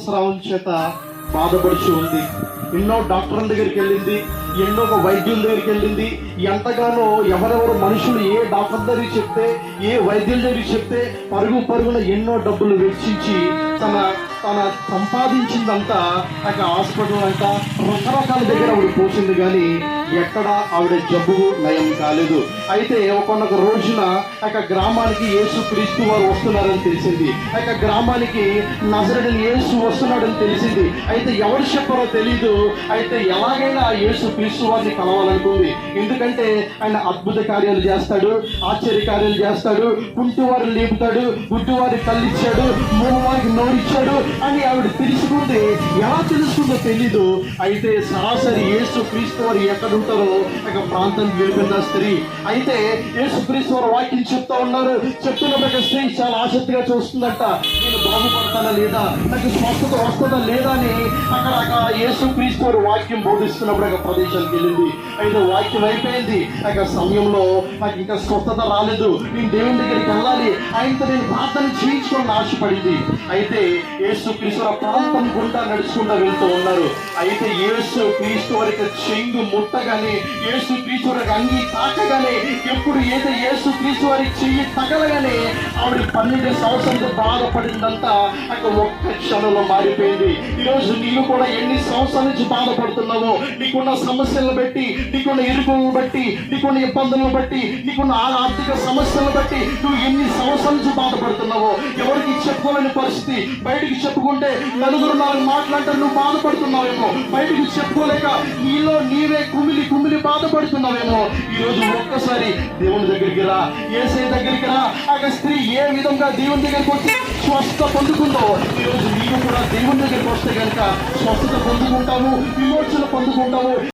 రక్తస్రావం చేత బాధపడుచు ఉంది. ఎన్నో డాక్టర్ల దగ్గరికి వెళ్ళింది. ఎన్నో ఒక వైద్యుల దగ్గరికి వెళ్ళింది. ఎంతగానో ఎవరెవరు మనుషులు ఏ డాక్టర్ దగ్గరికి చెప్తే ఏ వైద్యుల దగ్గరికి చెప్తే పరుగు పరుగున ఎన్నో డబ్బులు వెచ్చించి తన తన సంపాదించిందంతా ఆ హాస్పిటల్ అంట రకరకాల దగ్గర ఆవిడ పోసింది కానీ ఎక్కడ ఆవిడ జబ్బు నయం కాలేదు. అయితే ఒకనొక రోజున ఆ యొక్క గ్రామానికి యేసు క్రీస్తు వారు వస్తున్నారని తెలిసింది. ఆ యొక్క గ్రామానికి నజరడని యేసు వస్తున్నాడని తెలిసింది. అయితే ఎవరు చెప్పారో తెలీదు. అయితే ఎలాగైనా ఆ యేసు క్రీస్తు వారిని కలవాలనుకుంది. ఎందుకంటే ఆయన అద్భుత కార్యాలు చేస్తాడు ఆశ్చర్య కార్యాలు చేస్తాడు కుంటి లేపుతాడు గుడ్డివారి తల్లిచ్చాడు కళ్ళిచ్చాడు మూడు వారికి నోరిచ్చాడు అని ఆవిడ తెలుసుకుంది. ఎలా తెలుసుకుందో తెలీదు. అయితే సరాసరి యేసు క్రీస్తు వారు ఎక్కడ ఉంటారో ఒక ప్రాంతానికి వెళ్ళిపోయిన స్త్రీ అయితే యేసు క్రీస్తు వారు వాక్యం చెప్తా ఉన్నారు. చెప్పినప్పుడు స్త్రీ చాలా ఆసక్తిగా చూస్తుందంట. నేను వస్తుందా లేదా? నాకు స్వస్థత వస్తుందా లేదా అని అక్కడ అక్కడ యేసు క్రీస్తు వారు వాక్యం బోధిస్తున్నప్పుడు ఒక ప్రదేశానికి వెళ్ళింది. అయితే వాక్యం అయిపోయింది. ఆ సమయంలో నాకు ఇంకా స్వస్థత రాలేదు. నేను దేవుని దగ్గరికి ఆయనతో నేను ప్రార్థన చేయించుకోవాలని ఆశపడింది. అయితే యేసు క్రీస్తు ఆ ప్రాంతం గుండా నడుచుకుంటూ వెళ్తూ ఉన్నారు. అయితే యేసు క్రీస్తు వారికి చెంగు ముట్టగానే యేసు క్రీస్తు వారికి అంగి తాకగానే ఎప్పుడు ఏదో యేసు క్రీస్తు వారికి చెయ్యి తగలగానే ఆవిడ పన్నెండు సంవత్సరాలతో బాధపడిందంతా అక్కడ ఒక్క క్షణంలో మారిపోయింది. ఈరోజు నీవు కూడా ఎన్ని సంవత్సరాల నుంచి బాధపడుతున్నావో నీకున్న సమస్యలను బట్టి నీకున్న ఇరుకులను బట్టి నీకున్న ఇబ్బందులను బట్టి నీకున్న ఆ- ఆర్థిక సమస్యలను బట్టి నువ్వు ఎన్ని సంవత్సరాలు నుంచి బాధపడుతున్నావో? ఎవరికి చెప్పుకోలేని పరిస్థితి. బయటికి చెప్పుకుంటే నలుగురు నాలుగు మాట్లాడితే నువ్వు బాధపడుతున్నావేమో. బయటికి చెప్పుకోలేక నీలో నీవే కుమిలి కుమిలి బాధపడుతున్నావేమో. ఈ రోజు ఒక్కసారి దేవుని దగ్గరికి రా. ఏసై దగ్గరికి రా. ఆ స్త్రీ ఏ విధంగా దేవుని దగ్గరికి వచ్చి స్వస్థత పొందుకుందో ఈ రోజు నీవు కూడా దేవుని దగ్గరికి వస్తే కనుక స్వస్థత పొందుకుంటావు విమోచన పొందుకుంటావు.